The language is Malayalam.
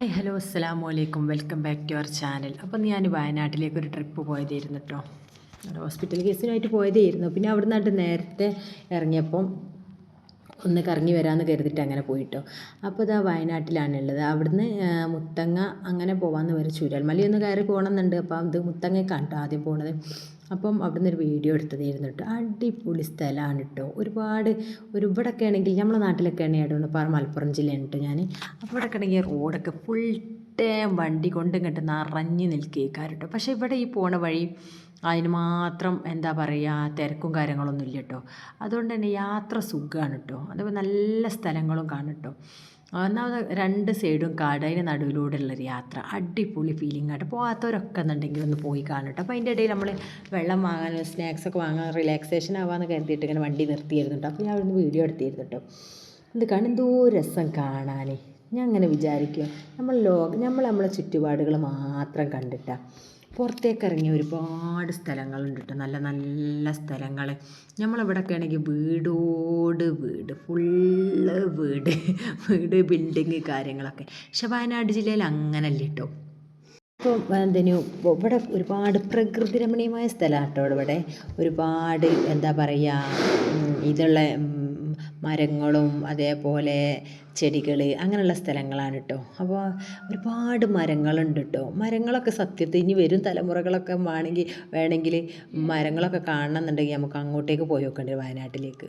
ഹായ് ഹലോ അസ്സാം വലൈക്കും welcome back to our channel അപ്പം ഞാൻ വയനാട്ടിലേക്ക് ഒരു ട്രിപ്പ് പോയതായിരുന്നു കേട്ടോ ഹോസ്പിറ്റൽ കേസിനായിട്ട് പോയതായിരുന്നു. പിന്നെ അവിടെ നിന്നായിട്ട് നേരത്തെ ഇറങ്ങിയപ്പം ഒന്ന് കറങ്ങി വരാമെന്ന് കരുതിയിട്ട് അങ്ങനെ പോയിട്ടോ. അപ്പോൾ ഇതാ വയനാട്ടിലാണുള്ളത്. അവിടുന്ന് മുത്തങ്ങ അങ്ങനെ പോകാമെന്ന് വരെ ചൂരൽമല ഒന്ന് കയറി പോകണമെന്നുണ്ട് അപ്പം ഇത് മുത്തങ്ങയ്ക്കാണ് കേട്ടോ ആദ്യം പോണത്. അപ്പം അവിടുന്ന് ഒരു വീഡിയോ എടുത്തതായിരുന്നു കേട്ടോ. അടിപൊളി സ്ഥലമാണ് കേട്ടോ. ഒരുപാട് ഒരു ഇവിടെയൊക്കെ ആണെങ്കിൽ നമ്മളെ നാട്ടിലൊക്കെ ആണെങ്കിൽ ഇടവണ്ണപ്പാറ മലപ്പുറം ജില്ലയാണ് കേട്ടോ ഞാൻ അപ്പോൾ ഇവിടെയൊക്കെ ആണെങ്കിൽ റോഡൊക്കെ ഫുൾ ടൈം വണ്ടി കൊണ്ട് ഇങ്ങോട്ട് നിറഞ്ഞു നിൽക്കേക്കാറ് കേട്ടോ പക്ഷേ ഇവിടെ ഈ പോണ വഴി അതിന് മാത്രം എന്താ പറയുക തിരക്കും കാര്യങ്ങളൊന്നും ഇല്ല കേട്ടോ അതുകൊണ്ട് തന്നെ യാത്ര സുഖമാണ് കേട്ടോ അതുപോലെ നല്ല സ്ഥലങ്ങളും കാണും കേട്ടോ ഒന്നാമത് രണ്ട് സൈഡും കാട് നടുവിലൂടെ ഉള്ളൊരു യാത്ര. അടിപൊളി ഫീലിംഗ് ആയിട്ട് പോകാത്തവരൊക്കെ എന്നുണ്ടെങ്കിൽ ഒന്ന് പോയി കാണട്ടോ അപ്പോൾ അതിന്റെ ഇടയിൽ നമ്മൾ വെള്ളം വാങ്ങാൻ സ്നാക്സ് ഒക്കെ വാങ്ങാൻ റിലാക്സേഷൻ ആവാമെന്ന് കരുതിയിട്ട് ഇങ്ങനെ വണ്ടി നിർത്തിയിരുന്നു കേട്ടോ അപ്പോൾ ഞാൻ അവിടുന്ന് വീഡിയോ എടുത്തിരുന്നു കേട്ടോ ഇത് കാണും എന്തോ രസം കാണാൻ ഞാൻ അങ്ങനെ വിചാരിക്കും നമ്മൾ ലോക നമ്മൾ നമ്മളെ ചുറ്റുപാടുകൾ മാത്രം കണ്ടിട്ടാണ് പുറത്തേക്ക് ഇറങ്ങിയ ഒരുപാട് സ്ഥലങ്ങളുണ്ട് കേട്ടോ നല്ല നല്ല സ്ഥലങ്ങൾ. നമ്മളിവിടെയൊക്കെ ആണെങ്കിൽ വീടോട് വീട്. ഫുള്ള് വീട്. വീട് ബിൽഡിങ് കാര്യങ്ങളൊക്കെ. പക്ഷെ വയനാട് ജില്ലയിൽ അങ്ങനല്ല കേട്ടോ. ഇപ്പോൾ എന്തിനു? ഇവിടെ ഒരുപാട് പ്രകൃതി രമണീയമായ സ്ഥലമാണ് കേട്ടോ ഇവിടെ. ഒരുപാട് എന്താ പറയുക ഇതുള്ള മരങ്ങളും അതേപോലെ ചെടികൾ അങ്ങനെയുള്ള സ്ഥലങ്ങളാണ് കേട്ടോ അപ്പോൾ ഒരുപാട് മരങ്ങളുണ്ട് കേട്ടോ മരങ്ങളൊക്കെ സത്യത്തിൽ ഇനി വരും തലമുറകളൊക്കെ വേണമെങ്കിൽ വേണമെങ്കിൽ മരങ്ങളൊക്കെ കാണണം എന്നുണ്ടെങ്കിൽ നമുക്ക് അങ്ങോട്ടേക്ക് പോയി നോക്കേണ്ടി വയനാട്ടിലേക്ക്.